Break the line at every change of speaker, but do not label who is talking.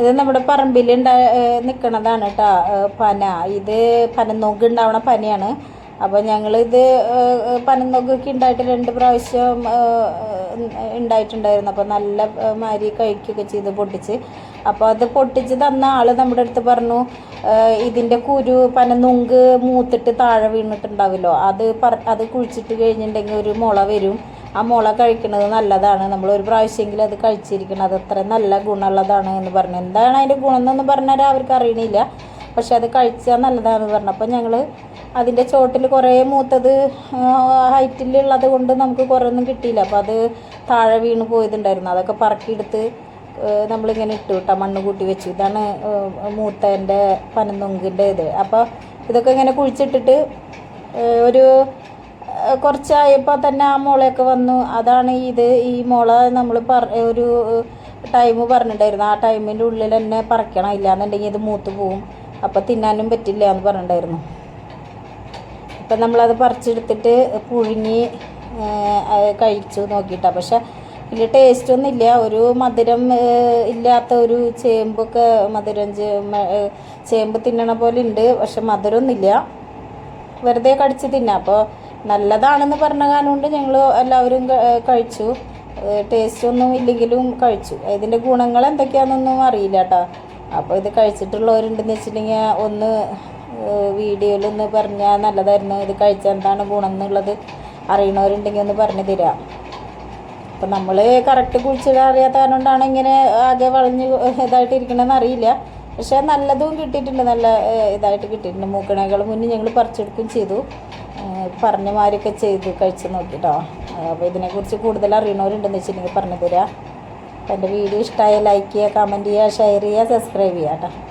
ഇത് നമ്മുടെ പറമ്പിൽ ഉണ്ടാ നിൽക്കണതാണ് കേട്ടോ പന. ഇത് പനന്നോക്ക് ഉണ്ടാവണ പനയാണ്. അപ്പോൾ ഞങ്ങളിത് പനന്നോക്കൊക്കെ ഉണ്ടായിട്ട് രണ്ട് പ്രാവശ്യം ഉണ്ടായിട്ടുണ്ടായിരുന്നു അപ്പോൾ നല്ല മാരി കഴിക്കുകയൊക്കെ ചെയ്ത് പൊട്ടിച്ച്. അപ്പോൾ അത് പൊട്ടിച്ച് തന്ന ആൾ നമ്മുടെ അടുത്ത് പറഞ്ഞു ഇതിന്റെ കുരു പനന്നുങ്ക് മൂത്തിട്ട് താഴെ വീണിട്ടുണ്ടാവില്ലോ. അത് പറ അത് കുഴിച്ചിട്ട് കഴിഞ്ഞിട്ടുണ്ടെങ്കിൽ ഒരു മുള വരും. ആ മുള കഴിക്കുന്നത് നല്ലതാണ്. നമ്മൾ ഒരു പ്രാവശ്യമെങ്കിലും അത് കഴിച്ചിരിക്കണം. അത് അത്ര നല്ല ഗുണമുള്ളതാണ് എന്ന് പറഞ്ഞു. എന്താണ് അതിന്റെ ഗുണം എന്നൊന്നും പറഞ്ഞാൽ അവർക്ക് അറിയണില്ല. പക്ഷെ അത് കഴിച്ചാൽ നല്ലതാണെന്ന് പറഞ്ഞു. അപ്പോൾ ഞങ്ങൾ അതിന്റെ ചോട്ടിൽ കുറേ മൂത്തത് ഹൈറ്റിലുള്ളത് കൊണ്ട് നമുക്ക് കുറേ ഒന്നും കിട്ടിയില്ല. അപ്പോൾ അത് താഴെ വീണ് പോയതുണ്ടായിരുന്നു. അതൊക്കെ പറക്കിയെടുത്ത് നമ്മളിങ്ങനെ ഇട്ടു കേട്ടോ. മണ്ണ് കൂട്ടി വെച്ചു. ഇതാണ് മൂത്തേന്റെ പനന്നുങ്കിന്റെ ഇത്. അപ്പോൾ ഇതൊക്കെ ഇങ്ങനെ കുഴിച്ചിട്ടിട്ട് ഒരു കുറച്ചായപ്പോൾ തന്നെ ആ മുളയൊക്കെ വന്നു. അതാണ് ഇത്. ഈ മുള നമ്മൾ പറ ഒരു ടൈം പറഞ്ഞിട്ടുണ്ടായിരുന്നു. ആ ടൈമിന്റെ ഉള്ളിൽ തന്നെ പറിക്കണം ഇല്ലാന്നുണ്ടെങ്കിൽ ഇത് മൂത്ത് പോവും. അപ്പോൾ തിന്നാനും പറ്റില്ല എന്ന് പറഞ്ഞിട്ടുണ്ടായിരുന്നു. അപ്പം നമ്മളത് പറിച്ചെടുത്തിട്ട് പുഴുങ്ങി കഴിച്ചു നോക്കിയിട്ടാണ് പക്ഷെ വലിയ ടേസ്റ്റ് ഒന്നും ഇല്ല. ഒരു മധുരം ഇല്ലാത്ത ഒരു ചേമ്പൊക്കെ മധുരം ചേമ്പ് തിന്നണ പോലെ ഉണ്ട്. പക്ഷെ മധുരമൊന്നുമില്ല വെറുതെ കടിച്ച് തിന്നാം. അപ്പോൾ നല്ലതാണെന്ന് പറഞ്ഞ കാരണം കൊണ്ട് ഞങ്ങൾ എല്ലാവരും കഴിച്ചു. ടേസ്റ്റ് ഒന്നും ഇല്ലെങ്കിലും കഴിച്ചു. ഇതിന്റെ ഗുണങ്ങൾ എന്തൊക്കെയാണെന്നൊന്നും അറിയില്ല കേട്ടോ അപ്പോൾ ഇത് കഴിച്ചിട്ടുള്ളവരുണ്ടെന്ന് വെച്ചിട്ടുണ്ടെങ്കിൽ ഒന്ന് വീഡിയോയിൽ ഒന്ന് പറഞ്ഞാൽ നല്ലതായിരുന്നു. ഇത് കഴിച്ചാൽ എന്താണ് ഗുണം എന്നുള്ളത് അറിയണവരുണ്ടെങ്കിൽ ഒന്ന് പറഞ്ഞു തരാം. അപ്പം നമ്മൾ കറക്റ്റ് കുഴിച്ചിടാൻ അറിയാത്ത കാരണം കൊണ്ടാണ് ഇങ്ങനെ ആകെ വളഞ്ഞ് ഇതായിട്ട് ഇരിക്കണമെന്ന് അറിയില്ല. പക്ഷേ നല്ലതും കിട്ടിയിട്ടുണ്ട്. നല്ല ഇതായിട്ട് കിട്ടിയിട്ടുണ്ട്. മൂക്കണേക്കാൾ മുന്നേ ഞങ്ങൾ പറിച്ചെടുക്കുകയും ചെയ്തു. പറഞ്ഞ മാതിരിയൊക്കെ ചെയ്ത് കഴിച്ച് നോക്കിട്ടോ. അപ്പോൾ ഇതിനെക്കുറിച്ച് കൂടുതൽ അറിയണവരുണ്ടെന്ന് വെച്ചിട്ടുണ്ടെങ്കിൽ പറഞ്ഞു തരാം അപ്പോൾ എന്റെ വീഡിയോ ഇഷ്ടമായ ലൈക്ക് ചെയ്യുക കമന്റ് ചെയ്യുക ഷെയർ ചെയ്യുക സബ്സ്ക്രൈബ് ചെയ്യുക കേട്ടോ.